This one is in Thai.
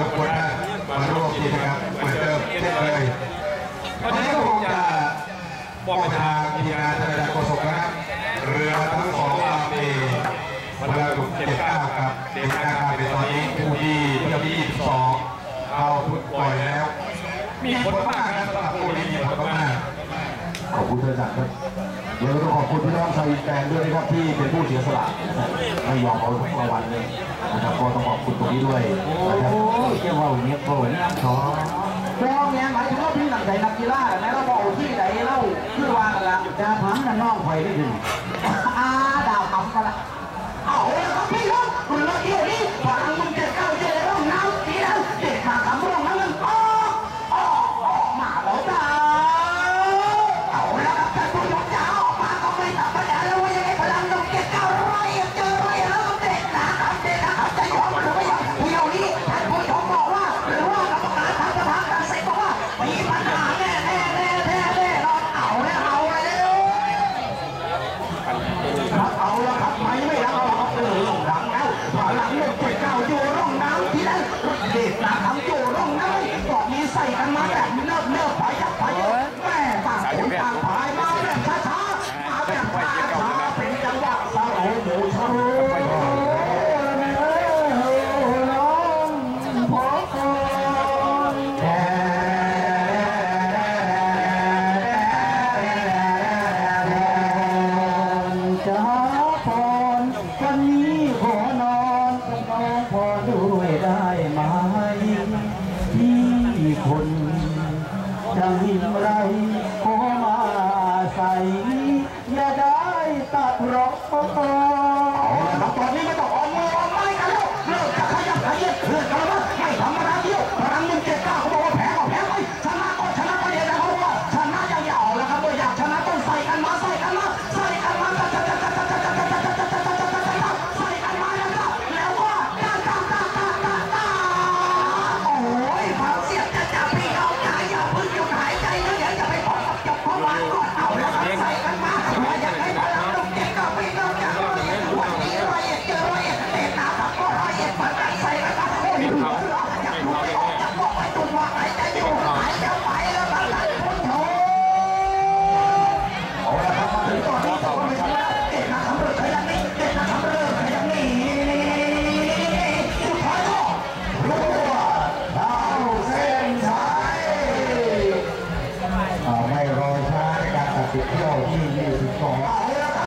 รบกวนท่านมาร่วมกิจกรรมเหมือนเดิมเช่นเลยวันนี้ก็คงจะบอกทางทีมงานทานาจารโฆษกนะครับเรือทั้งสองลำนี่พลังเจ็ดเก้าครับเจ็ดเก้าเป็นตอนนี้ผู้ที่เที่ยวที่22เข้าทุกปล่อยแล้ว มีผลมากนะสำหรับผู้นี้มีผลมากขอบคุณท่านครับ แล้วก็ต้องขอบคุณพี่น้องชาวอินแปนด้วยนะครับที่เป็นผู้เสียสละไม่ยอมเอารางวัลเลยนะครับก็ต้องขอบคุณตรงนี้ด้วยนะครับโอ้ยเจ้าว่าอย่างเนี้ยโผล่เนี่ยขอพองเนี่ยหมายถึงว่าพี่หนังใจนักกีฬาแม้เราบอกที่ไหนเล่าคือวากันละจะพังกันน้องไฟได้ดึง เลือดเจ็ดเก้าอยู่ร่องน้ำที่นั่นเด็ดนะครับอยู่ร่องน้ำบอกมีใส่กันมาแบบเนิบเนิบไปจับไปแม่ต่างคนต่างพายมาแบบช้าๆมาแบบช้าๆเป็นจังหวะสโลโมชั่นจะหาวันนี้ขอนอน พอด้วยได้ไหมที่คนจะหินไรขอมาใส่อย่าได้ตัดรอก 要一米五